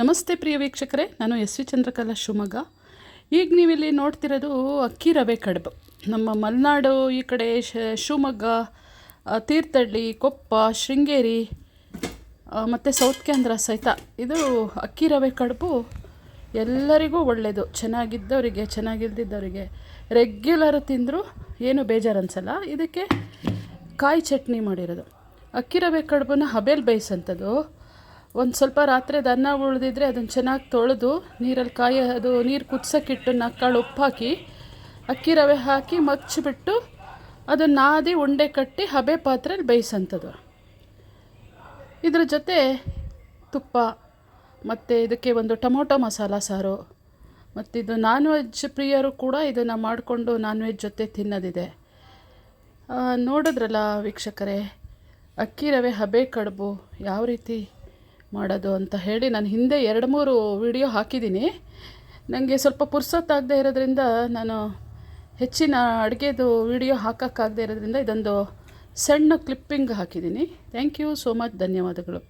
ನಮಸ್ತೆ ಪ್ರಿಯ ವೀಕ್ಷಕರೇ, ನಾನು ಎಸ್ ವಿ ಚಂದ್ರಕಲಾ ಶಿವಮೊಗ್ಗ. ಈಗ ನೀವಿಲ್ಲಿ ನೋಡ್ತಿರೋದು ಅಕ್ಕಿ ರವೆ ಕಡುಬು. ನಮ್ಮ ಮಲೆನಾಡು ಈ ಕಡೆ ಶಿವಮೊಗ್ಗ ತೀರ್ಥಹಳ್ಳಿ, ಕೊಪ್ಪ, ಶೃಂಗೇರಿ ಮತ್ತು ಸೌತ್ ಕೇಂದ್ರ ಸಹಿತ ಇದು ಅಕ್ಕಿ ರವೆ ಕಡುಬು ಎಲ್ಲರಿಗೂ ಒಳ್ಳೆಯದು ಚೆನ್ನಾಗಿದ್ದವರಿಗೆ, ಚೆನ್ನಾಗಿಲ್ದಿದ್ದವರಿಗೆ ರೆಗ್ಯುಲರ್ ತಿಂದರೂ ಏನು ಬೇಜಾರು ಅನಿಸಲ್ಲ ಇದಕ್ಕೆ ಕಾಯಿ ಚಟ್ನಿ ಮಾಡಿರೋದು. ಅಕ್ಕಿ ರವೆ ಕಡುಬನ್ನ ಹಬೇಲ್ ಬೇಯಿಸಂಥದ್ದು. ಒಂದು ಸ್ವಲ್ಪ ರಾತ್ರಿ ಅದು ಅನ್ನ ಉಳಿದಿದ್ರೆ ಅದನ್ನು ಚೆನ್ನಾಗಿ ತೊಳೆದು ನೀರಲ್ಲಿ ಕಾಯಿ, ಅದು ನೀರು ಕುದಿಸೋಕ್ಕಿಟ್ಟು ನಕ್ಕಾಳು ಉಪ್ಪು ಹಾಕಿ ಅಕ್ಕಿ ರವೆ ಹಾಕಿ ಮಗ್ಚಿಬಿಟ್ಟು ಅದನ್ನು ನಾದಿ ಉಂಡೆ ಕಟ್ಟಿ ಹಬೆ ಪಾತ್ರೆಯಲ್ಲಿ ಬೇಯಿಸೋಂಥದ್ದು ಇದ್ರ ಜೊತೆ ತುಪ್ಪ, ಮತ್ತು ಇದಕ್ಕೆ ಒಂದು ಟೊಮೊಟೊ ಮಸಾಲ ಸಾರು, ಮತ್ತು ಇದು ನಾನ್ ವೆಜ್ ಪ್ರಿಯರು ಕೂಡ ಇದನ್ನು ಮಾಡಿಕೊಂಡು ನಾನ್ ವೆಜ್ ಜೊತೆ ತಿನ್ನೋದಿದೆ. ನೋಡಿದ್ರಲ್ಲ ವೀಕ್ಷಕರೇ, ಅಕ್ಕಿ ರವೆ ಹಬೆ ಕಡುಬು, ಯಾವ ರೀತಿ? ಮಾಡೋದು ಅಂತ ಹೇಳಿ ನಾನು ಹಿಂದೆ ಎರಡು ಮೂರು ವಿಡಿಯೋ ಹಾಕಿದ್ದೀನಿ. ನನಗೆ ಸ್ವಲ್ಪ ಪುರ್ಸೊತ್ತಾಗದೇ ಇರೋದ್ರಿಂದ ನಾನು ಹೆಚ್ಚಿನ ಅಡುಗೆದು ವಿಡಿಯೋ ಹಾಕೋಕ್ಕಾಗದೇ ಇರೋದ್ರಿಂದ ಇದೊಂದು ಸಣ್ಣ ಕ್ಲಿಪ್ಪಿಂಗ್ ಹಾಕಿದ್ದೀನಿ. Thank you so much. ಧನ್ಯವಾದಗಳು.